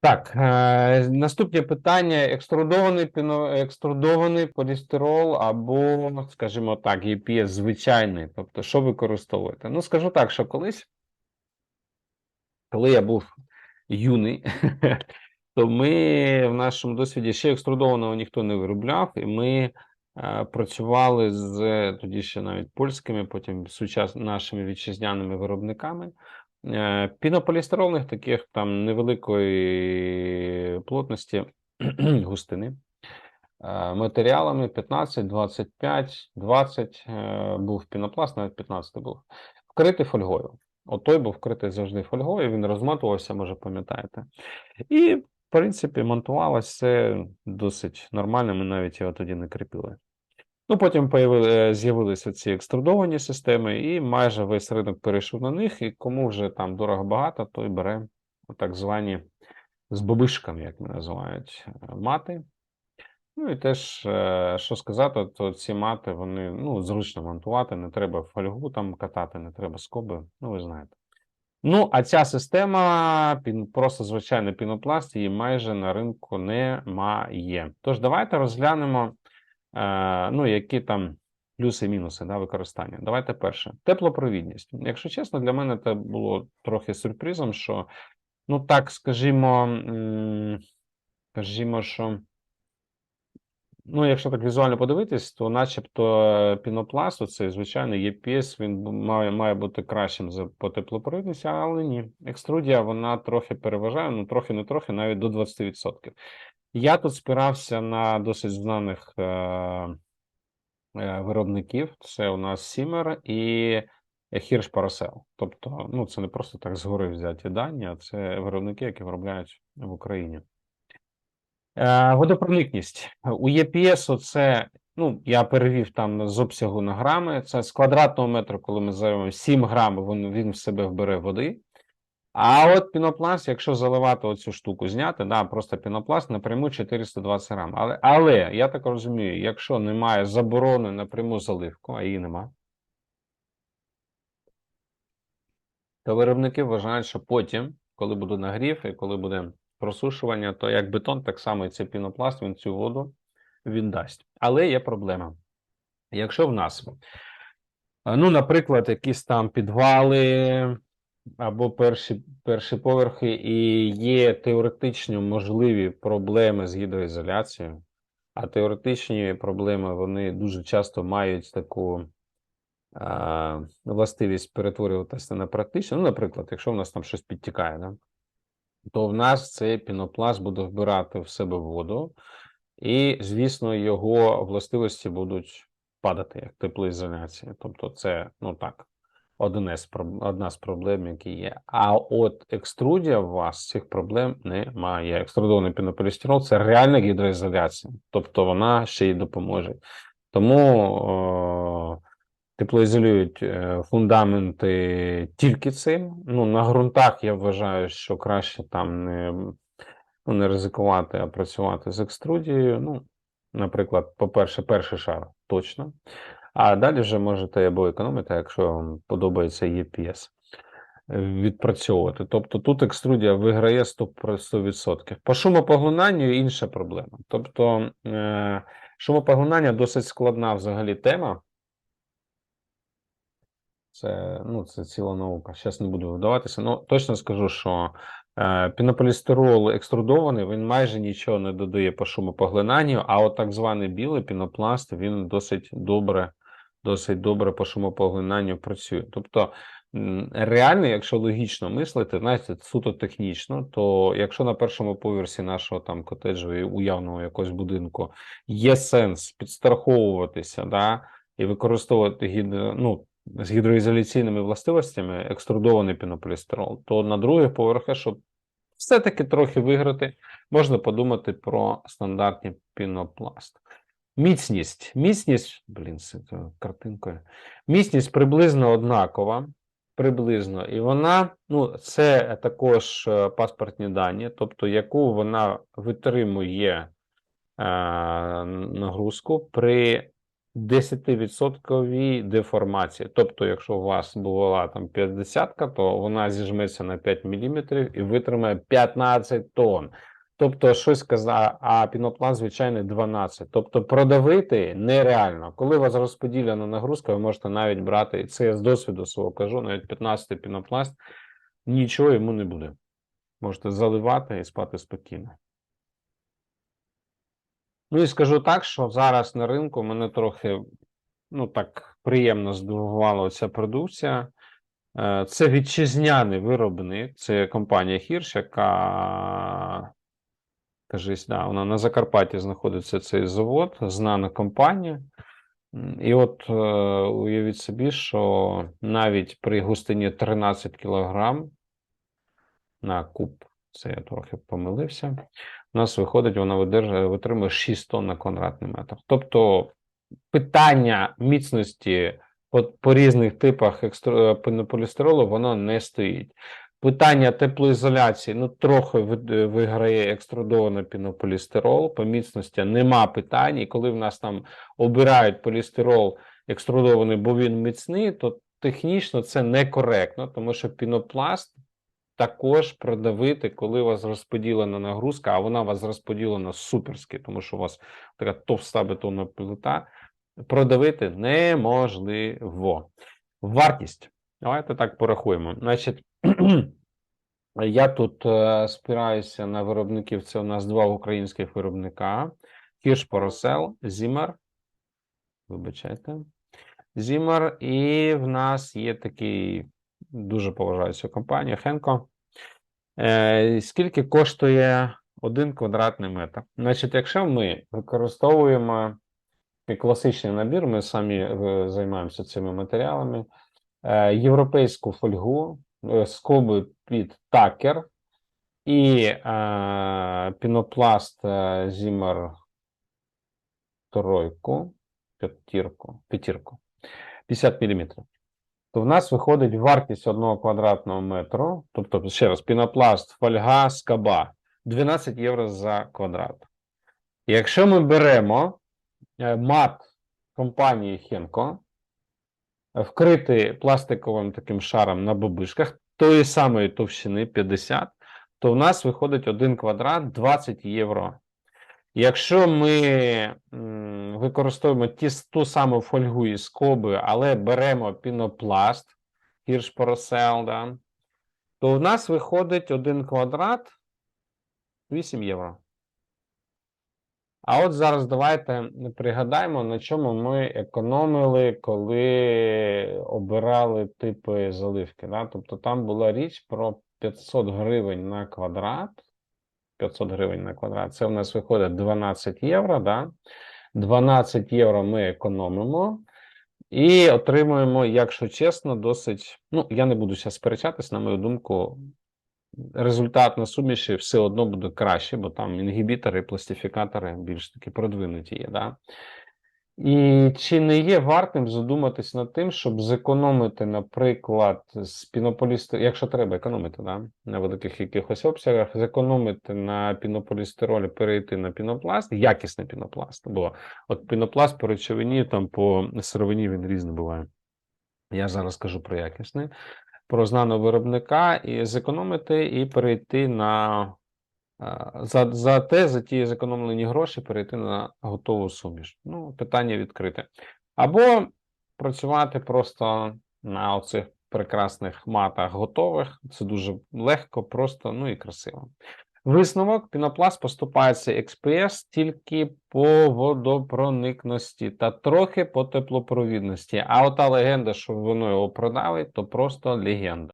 Так, е, наступне питання: екструдований піно, екструдований полістирол або, скажімо так, EPS звичайний. Тобто, що використовуєте? Ну, скажу так, що колись, коли я був юний, то ми в нашому досвіді ще екструдованого ніхто не виробляв, і ми е, працювали з тоді ще навіть польськими, потім сучас нашими вітчизняними виробниками. Е, Пінополістирольних таких там невеликої плотності густини. е, Матеріалами 15, 25, 20 е, був пінопласт, навіть 15 був. Вкритий фольгою. От той був вкритий завжди фольгою, він розматувався, може пам'ятаєте. І, в принципі, монтувалося досить нормально, ми навіть його тоді не кріпили. Ну, потім е, з'явилися ці екструдовані системи, і майже весь ринок перейшов на них, і кому вже там дорого-багато, той бере так звані з бобишками, як ми називають, е, мати. Ну і теж, е, що сказати, то ці мати, вони ну, зручно монтувати, не треба фольгу там катати, не треба скоби, ну ви знаєте. Ну, а ця система, просто звичайний пінопласт, її майже на ринку немає. Тож давайте розглянемо, ну, які там плюси і мінуси да, використання. Давайте перше. Теплопровідність. Якщо чесно, для мене це було трохи сюрпризом, що, ну так, скажімо, скажімо, що. Ну, якщо так візуально подивитись, то начебто е, пінопласт, оцей звичайний ЄПС, він має, має бути кращим за по теплопровідності, але ні. Екструдія вона трохи переважає, ну трохи не трохи, навіть до 20%. Я тут спирався на досить знаних е, е, виробників. Це у нас Сімер і Hirsch Paracel. Тобто, ну це не просто так згори взяті дані, а це виробники, які виробляють в Україні. Е, Водопроникність. У ЄПС це, ну, я перевів там з обсягу на грами. Це з квадратного метру, коли ми заявимо 7 грам, він, він в себе вбере води. А от пінопласт, якщо заливати оцю штуку, зняти, да, просто пінопласт напряму 420 грам. Але, але я так розумію, якщо немає заборони на пряму заливку, а її нема, то виробники вважають, що потім, коли буде нагрів і коли буде просушування, то як бетон, так само і цей пінопласт, він цю воду віддасть. Але є проблема. Якщо в нас, ну, наприклад, якісь там підвали або перші, перші поверхи, і є теоретично можливі проблеми з гідроізоляцією, а теоретичні проблеми вони дуже часто мають таку а, властивість перетворюватися на практичну. Ну, наприклад, якщо в нас там щось підтікає, да? То в нас цей пінопласт буде вбирати в себе воду, і, звісно, його властивості будуть падати як теплоізоляція. Тобто, це, ну так, одне з, одна з проблем, які є. А от екструдія у вас цих проблем немає. Екструдований пінополістирол це реальна гідроізоляція, тобто вона ще й допоможе. Тому о, теплоізолюють е, фундаменти тільки цим. Ну, на ґрунтах я вважаю, що краще там не, ну, не ризикувати, а працювати з екструдією. Ну, наприклад, по-перше, перший шар точно. А далі вже можете або економити, якщо вам подобається EPS, відпрацьовувати. Тобто тут екструдія виграє 100%. 100%. По шумопоглинанню інша проблема. Тобто, е, шумопоглинання досить складна взагалі тема. Це, ну, це ціла наука. Зараз не буду вдаватися. Ну, точно скажу, що е, пінополістирол екструдований, він майже нічого не додає по шумопоглинанню, а от так званий білий пінопласт, він досить добре, досить добре по шумопоглинанню працює. Тобто, реально, якщо логічно мислити, знаєте, суто технічно, то якщо на першому поверсі нашого там котеджу і уявного якогось будинку є сенс підстраховуватися, да, і використовувати гідро, ну, з гідроізоляційними властивостями екструдований пінополістирол, то на других поверхах, щоб все-таки трохи виграти, можна подумати про стандартні пінопласт. Міцність. Міцність, блін, з картинкою. Міцність приблизно однакова. Приблизно, і вона, ну, це також е, паспортні дані, тобто яку вона витримує е, нагрузку при 10% деформації. Тобто, якщо у вас була там 50, то вона зіжметься на 5 мм і витримає 15 тонн. Тобто, щось казав, а пінопласт звичайний 12. Тобто продавити нереально. Коли у вас розподілена нагрузка, ви можете навіть брати, і це я з досвіду свого кажу, навіть 15 пінопласт, нічого йому не буде. Можете заливати і спати спокійно. Ну і скажу так, що зараз на ринку мене трохи ну так приємно здивувала ця продукція. Е, Це вітчизняний виробник, це компанія Hirsch, яка, кажись, да, вона на Закарпатті знаходиться цей завод, знана компанія. І от е, уявіть собі, що навіть при густині 13 кг на куб, це я трохи помилився. У нас виходить, вона витримує 6 тонн на квадратний метр. Тобто питання міцності по, по різних типах екстро- е, воно не стоїть. Питання теплоізоляції, ну трохи виграє екструдований пінополістирол, по міцності нема питань. І коли в нас там обирають полістирол екструдований, бо він міцний, то технічно це некоректно, тому що пінопласт також продавити, коли у вас розподілена нагрузка, а вона у вас розподілена суперськи, тому що у вас така товста бетонна плита, продавити неможливо. Вартість. Давайте так порахуємо. Значить, я тут е, спираюся на виробників. Це у нас два українських виробника: Поросел, Зімер. Вибачайте. Зімер, і в нас є такий дуже поважаю цю компанію Хенко. Е, скільки коштує один квадратний метр? Значить, якщо ми використовуємо класичний набір, ми самі е, займаємося цими матеріалами, е, європейську фольгу, е, скоби під такер і е, пінопласт е, Zimmer тройку, п'ятірку, п'ятірку, 50 мм то в нас виходить вартість одного квадратного метру, тобто, ще раз, пінопласт, фольга, скаба 12 євро за квадрат. Якщо ми беремо е, мат компанії Хенко, е, вкритий пластиковим таким шаром на бобишках тої самої товщини 50, то в нас виходить один квадрат 20 євро. Якщо ми використовуємо ті, ту саму фольгу і скоби, але беремо пінопласт, гірш поросел, да, то в нас виходить один квадрат 8 євро. А от зараз давайте пригадаємо, на чому ми економили, коли обирали типи заливки. Да? Тобто там була річ про 500 гривень на квадрат. 500 гривень на квадрат. Це в нас виходить 12 євро. Да? 12 євро ми економимо і отримуємо, якщо чесно, досить. Ну, я не буду зараз сперечатись, на мою думку, результат на суміші все одно буде краще, бо там інгібітори, пластифікатори більш таки продвинуті є. Да? І чи не є вартим задуматись над тим, щоб зекономити, наприклад, з пінополістиролу, якщо треба економити, да, на великих якихось обсягах, зекономити на пінополістиролі, перейти на пінопласт, якісний пінопласт, бо от пінопласт по речовині, там по сировині він різний буває. Я зараз кажу про якісний, про знаного виробника, і зекономити і перейти на за, за те, за ті зекономлені гроші перейти на готову суміш. Ну, питання відкрите. Або працювати просто на оцих прекрасних матах готових. Це дуже легко, просто, ну і красиво. Висновок: пінопласт поступається XPS тільки по водопроникності та трохи по теплопровідності. А ота легенда, що воно його продали, то просто легенда.